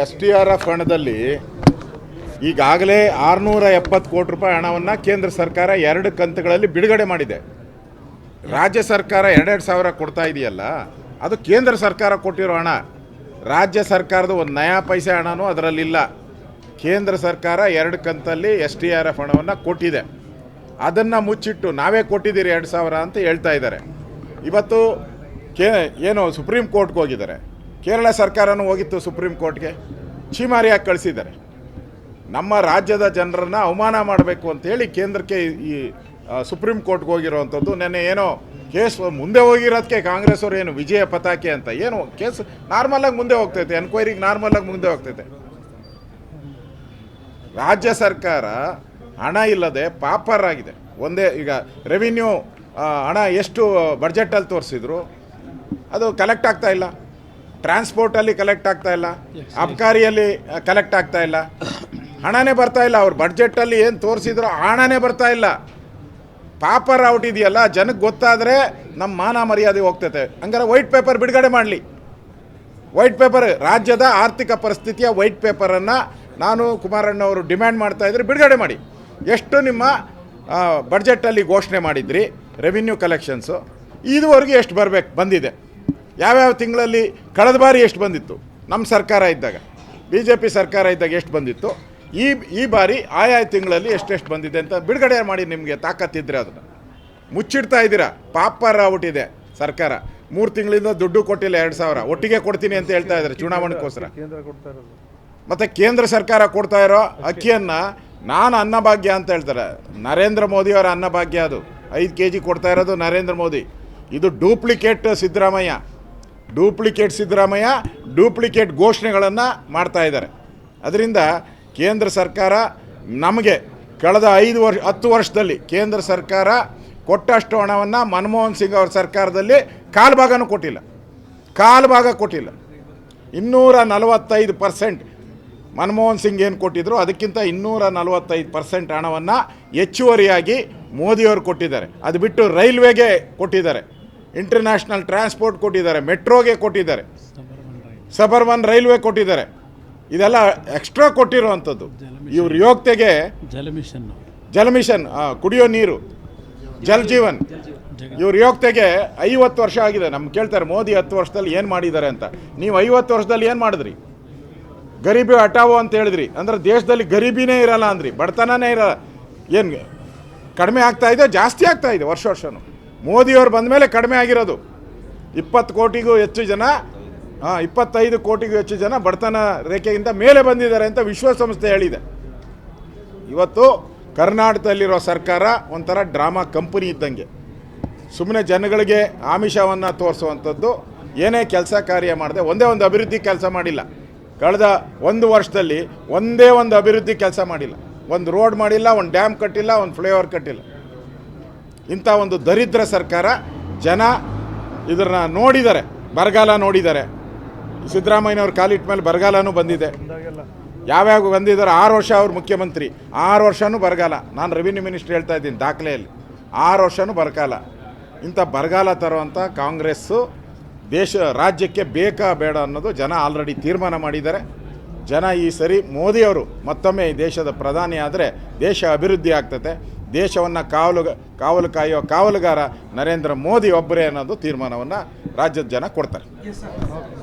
S T R F ಹಣದಲ್ಲಿ ಈಗಾಗಲೇ ಆರುನೂರ ಎಪ್ಪತ್ತು ಕೋಟಿ ರೂಪಾಯಿ ಹಣವನ್ನು ಕೇಂದ್ರ ಸರ್ಕಾರ ಎರಡು ಕಂತುಗಳಲ್ಲಿ ಬಿಡುಗಡೆ ಮಾಡಿದೆ. ರಾಜ್ಯ ಸರ್ಕಾರ ಎರಡೆರಡು ಸಾವಿರ ಕೊಡ್ತಾ ಇದೆಯಲ್ಲ, ಅದು ಕೇಂದ್ರ ಸರ್ಕಾರ ಕೊಟ್ಟಿರೋ ಹಣ. ರಾಜ್ಯ ಸರ್ಕಾರದ ಒಂದು ನಯಾ ಪೈಸೆ ಹಣನೂ ಅದರಲ್ಲಿಲ್ಲ. ಕೇಂದ್ರ ಸರ್ಕಾರ ಎರಡು ಕಂತಲ್ಲಿ ಎಸ್ ಟಿ ಆರ್ ಎಫ್ ಹಣವನ್ನು ಕೊಟ್ಟಿದೆ. ಅದನ್ನು ಮುಚ್ಚಿಟ್ಟು ನಾವೇ ಕೊಟ್ಟಿದ್ದೀರಿ ಎರಡು ಸಾವಿರ ಅಂತ ಹೇಳ್ತಾ ಇದ್ದಾರೆ. ಇವತ್ತು ಕೇ ಏನು ಸುಪ್ರೀಂ ಕೋರ್ಟ್ಗೆ ಹೋಗಿದ್ದಾರೆ. ಕೇರಳ ಸರ್ಕಾರನೂ ಹೋಗಿತ್ತು ಸುಪ್ರೀಂ ಕೋರ್ಟ್ಗೆ. ಛೀಮಾರಿಯಾಗಿ ಕಳಿಸಿದ್ದಾರೆ. ನಮ್ಮ ರಾಜ್ಯದ ಜನರನ್ನು ಅವಮಾನ ಮಾಡಬೇಕು ಅಂತೇಳಿ ಕೇಂದ್ರಕ್ಕೆ ಈ ಸುಪ್ರೀಂ ಕೋರ್ಟ್ಗೆ ಹೋಗಿರೋವಂಥದ್ದು ನೆನ್ನೆ ಏನೋ ಕೇಸ್ ಮುಂದೆ ಹೋಗಿರೋದಕ್ಕೆ ಕಾಂಗ್ರೆಸ್ ಅವರು ಏನು ವಿಜಯ ಪತಾಕೆ ಅಂತ ಏನು ಕೇಸ್ ನಾರ್ಮಲಾಗಿ ಮುಂದೆ ಹೋಗ್ತೈತೆ, ಎನ್ಕ್ವೈರಿಗೆ ನಾರ್ಮಲಾಗಿ ಮುಂದೆ ಹೋಗ್ತೈತೆ. ರಾಜ್ಯ ಸರ್ಕಾರ ಹಣ ಇಲ್ಲದೆ ಪಾಪರ್ ಆಗಿದೆ ಒಂದೇ ಈಗ ರೆವಿನ್ಯೂ ಹಣ ಎಷ್ಟು ಬಡ್ಜೆಟಲ್ಲಿ ತೋರಿಸಿದ್ರು, ಅದು ಕಲೆಕ್ಟ್ ಆಗ್ತಾ ಇಲ್ಲ. ಟ್ರಾನ್ಸ್ಪೋರ್ಟಲ್ಲಿ ಕಲೆಕ್ಟ್ ಆಗ್ತಾ ಇಲ್ಲ. ಅಬ್ಕಾರಿಯಲ್ಲಿ ಕಲೆಕ್ಟ್ ಆಗ್ತಾ ಇಲ್ಲ. ಹಣನೇ ಬರ್ತಾ ಇಲ್ಲ. ಅವ್ರ ಬಡ್ಜೆಟಲ್ಲಿ ಏನು ತೋರಿಸಿದ್ರು ಹಣನೇ ಬರ್ತಾ ಇಲ್ಲ. ಪಾಪರ್ ಔಟ್ ಇದೆಯಲ್ಲ ಜನಕ್ಕೆ ಗೊತ್ತಾದರೆ ನಮ್ಮ ಮಾನ ಮರ್ಯಾದೆ ಹೋಗ್ತೈತೆ. ಹಂಗಾರೆ ವೈಟ್ ಪೇಪರ್ ಬಿಡುಗಡೆ ಮಾಡಲಿ. ವೈಟ್ ಪೇಪರ್ ರಾಜ್ಯದ ಆರ್ಥಿಕ ಪರಿಸ್ಥಿತಿಯ ವೈಟ್ ಪೇಪರನ್ನು ನಾನು ಕುಮಾರಣ್ಣ ಅವರು ಡಿಮ್ಯಾಂಡ್ ಮಾಡ್ತಾ ಇದ್ರೆ ಬಿಡುಗಡೆ ಮಾಡಿ. ಎಷ್ಟು ನಿಮ್ಮ ಬಡ್ಜೆಟ್ ಅಲ್ಲಿ ಘೋಷಣೆ ಮಾಡಿದ್ರಿ? ರೆವಿನ್ಯೂ ಕಲೆಕ್ಷನ್ಸು ಇದುವರೆಗೂ ಎಷ್ಟು ಬರಬೇಕು ಬಂದಿದೆ? ಯಾವ್ಯಾವ ತಿಂಗಳಲ್ಲಿ ಕಳೆದ ಬಾರಿ ಎಷ್ಟು ಬಂದಿತ್ತು? ನಮ್ಮ ಸರ್ಕಾರ ಇದ್ದಾಗ ಬಿ ಜೆ ಪಿ ಸರ್ಕಾರ ಇದ್ದಾಗ ಎಷ್ಟು ಬಂದಿತ್ತು? ಈ ಈ ಬಾರಿ ಆಯಾ ತಿಂಗಳಲ್ಲಿ ಎಷ್ಟೆಷ್ಟು ಬಂದಿದೆ ಅಂತ ಬಿಡುಗಡೆ ಮಾಡಿ ನಿಮಗೆ ತಾಕತ್ತಿದ್ರೆ ಅದನ್ನು. ಮುಚ್ಚಿಡ್ತಾ ಇದ್ದೀರಾ? ಪಾಪರ್ ಆಗ್ಬಿಟ್ಟಿದೆ ಸರ್ಕಾರ. ಮೂರು ತಿಂಗಳಿಂದ ದುಡ್ಡು ಕೊಟ್ಟಿಲ್ಲ ಎರಡು ಸಾವಿರ. ಒಟ್ಟಿಗೆ ಕೊಡ್ತೀನಿ ಅಂತ ಹೇಳ್ತಾ ಇದ್ದಾರೆ ಚುನಾವಣೆಗೋಸ್ಕರ. ಕೇಂದ್ರ ಕೊಡ್ತಾ ಇರೋದು. ಮತ್ತು ಕೇಂದ್ರ ಸರ್ಕಾರ ಕೊಡ್ತಾ ಇರೋ ಅಕ್ಕಿಯನ್ನು ನಾನು ಅನ್ನಭಾಗ್ಯ ಅಂತ ಹೇಳ್ತಾರೆ. ನರೇಂದ್ರ ಮೋದಿಯವರ ಅನ್ನಭಾಗ್ಯ ಅದು. ಐದು ಕೆ ಜಿ ಕೊಡ್ತಾ ಇರೋದು ನರೇಂದ್ರ ಮೋದಿ. ಇದು duplicate Siddaramaiah. Duplicate Siddaramaiah duplicate ಘೋಷಣೆಗಳನ್ನು ಮಾಡ್ತಾ ಇದ್ದಾರೆ. ಅದರಿಂದ ಕೇಂದ್ರ ಸರ್ಕಾರ ನಮಗೆ ಕಳೆದ ಐದು ವರ್ಷ, ಹತ್ತು ವರ್ಷದಲ್ಲಿ ಕೇಂದ್ರ ಸರ್ಕಾರ ಕೊಟ್ಟಷ್ಟು ಹಣವನ್ನು ಮನಮೋಹನ್ ಸಿಂಗ್ ಅವ್ರ ಸರ್ಕಾರದಲ್ಲಿ ಕಾಲು ಭಾಗನೂ ಕೊಟ್ಟಿಲ್ಲ. ಕಾಲು ಭಾಗ ಕೊಟ್ಟಿಲ್ಲ. ಇನ್ನೂರ ನಲವತ್ತೈದು ಪರ್ಸೆಂಟ್ ಮನಮೋಹನ್ ಸಿಂಗ್ ಏನು ಕೊಟ್ಟಿದ್ರು, ಅದಕ್ಕಿಂತ ಇನ್ನೂರ ನಲವತ್ತೈದು ಪರ್ಸೆಂಟ್ ಹಣವನ್ನು ಹೆಚ್ಚುವರಿಯಾಗಿ ಮೋದಿಯವರು ಕೊಟ್ಟಿದ್ದಾರೆ. ಅದು ಬಿಟ್ಟು ರೈಲ್ವೆಗೆ ಕೊಟ್ಟಿದ್ದಾರೆ. ಇಂಟರ್ನ್ಯಾಷನಲ್ ಟ್ರಾನ್ಸ್ಪೋರ್ಟ್ ಕೊಟ್ಟಿದ್ದಾರೆ ಮೆಟ್ರೋಗೆ ಕೊಟ್ಟಿದ್ದಾರೆ ಸಬರ್ಮನ್ ರೈಲ್ವೆ ಕೊಟ್ಟಿದ್ದಾರೆ. ಇದೆಲ್ಲ ಎಕ್ಸ್ಟ್ರಾ ಕೊಟ್ಟಿರುವಂಥದ್ದು. ಇವ್ರ ಯೋಗ್ಯತೆಗೆ ಜಲಮಿಷನ್ ಜಲಮಿಷನ್ ಕುಡಿಯೋ ನೀರು ಜಲ್ ಜೀವನ್. ಇವ್ರ ಯೋಗ್ಯತೆಗೆ ಐವತ್ತು ವರ್ಷ ಆಗಿದೆ. ನಮ್ಗೆ ಕೇಳ್ತಾರೆ ಮೋದಿ ಹತ್ತು ವರ್ಷದಲ್ಲಿ ಏನು ಮಾಡಿದ್ದಾರೆ ಅಂತ. ನೀವು ಐವತ್ತು ವರ್ಷದಲ್ಲಿ ಏನು ಮಾಡಿದ್ರಿ? ಗರೀಬಿ ಹಟಾವೋ ಅಂತ ಹೇಳಿದ್ರಿ. ಅಂದ್ರೆ ದೇಶದಲ್ಲಿ ಗರೀಬಿನೇ ಇರಲ್ಲ ಅಂದ್ರಿ. ಬಡತನನೇ ಇರಲ್ಲ. ಏನು ಕಡಿಮೆ ಆಗ್ತಾ ಇದೆ? ಜಾಸ್ತಿ ಆಗ್ತಾ ಇದೆ ವರ್ಷ ವರ್ಷನೂ. ಮೋದಿಯವ್ರು ಬಂದ ಮೇಲೆ ಕಡಿಮೆ ಆಗಿರೋದು. ಇಪ್ಪತ್ತು ಕೋಟಿಗೂ ಹೆಚ್ಚು ಜನ ಇಪ್ಪತ್ತೈದು ಕೋಟಿಗೂ ಹೆಚ್ಚು ಜನ ಬಡತನ ರೇಖೆಯಿಂದ ಮೇಲೆ ಬಂದಿದ್ದಾರೆ ಅಂತ ವಿಶ್ವಸಂಸ್ಥೆ ಹೇಳಿದೆ. ಇವತ್ತು ಕರ್ನಾಟಕದಲ್ಲಿರೋ ಸರ್ಕಾರ ಒಂಥರ ಡ್ರಾಮಾ ಕಂಪನಿ ಇದ್ದಂಗೆ. ಸುಮ್ಮನೆ ಜನಗಳಿಗೆ ಆಮಿಷವನ್ನು ತೋರಿಸುವಂಥದ್ದು, ಏನೇ ಕೆಲಸ ಕಾರ್ಯ ಮಾಡಿದೆ ಒಂದೇ ಒಂದು ಅಭಿವೃದ್ಧಿ ಕೆಲಸ ಮಾಡಿಲ್ಲ. ಕಳೆದ ಒಂದು ವರ್ಷದಲ್ಲಿ ಒಂದೇ ಒಂದು ಅಭಿವೃದ್ಧಿ ಕೆಲಸ ಮಾಡಿಲ್ಲ. ಒಂದು ರೋಡ್ ಮಾಡಿಲ್ಲ, ಒಂದು ಡ್ಯಾಮ್ ಕಟ್ಟಿಲ್ಲ, ಒಂದು ಫ್ಲೈಓವರ್ ಕಟ್ಟಿಲ್ಲ. ಇಂಥ ಒಂದು ದರಿದ್ರ ಸರ್ಕಾರ ಜನ ಇದನ್ನ ನೋಡಿದ್ದಾರೆ ಬರಗಾಲ ನೋಡಿದ್ದಾರೆ ಸಿದ್ದರಾಮಯ್ಯನವ್ರ ಕಾಲಿಟ್ಟ ಮೇಲೆ ಬರಗಾಲನೂ ಬಂದಿದೆ. ಯಾವ್ಯಾವ ಬಂದಿದ್ದಾರೆ, ಆರು ವರ್ಷ ಅವ್ರು ಮುಖ್ಯಮಂತ್ರಿ, ಆರು ವರ್ಷನೂ ಬರಗಾಲ. ನಾನು ರೆವಿನ್ಯೂ ಮಿನಿಸ್ಟ್ರ್ ಹೇಳ್ತಾ ಇದ್ದೀನಿ ದಾಖಲೆಯಲ್ಲಿ. ಆರು ವರ್ಷನೂ ಬರಗಾಲ. ಇಂಥ ಬರಗಾಲ ತರುವಂಥ ಕಾಂಗ್ರೆಸ್ಸು ದೇಶ, ರಾಜ್ಯಕ್ಕೆ ಬೇಕಾ ಬೇಡ ಅನ್ನೋದು ಜನ ಆಲ್ರೆಡಿ ತೀರ್ಮಾನ ಮಾಡಿದ್ದಾರೆ. ಜನ ಈ ಸರಿ ಮೋದಿಯವರು ಮತ್ತೊಮ್ಮೆ ಈ ದೇಶದ ಪ್ರಧಾನಿ ಆದರೆ ದೇಶ ಅಭಿವೃದ್ಧಿ ಆಗ್ತದೆ ದೇಶವನ್ನು ಕಾವಲು ಕಾವಲು ಕಾಯುವ ಕಾವಲುಗಾರ ನರೇಂದ್ರ ಮೋದಿ ಒಬ್ಬರೇ ಅನ್ನೋದು ತೀರ್ಮಾನವನ್ನು ರಾಜ್ಯದ ಜನ ಕೊಡ್ತಾರೆ.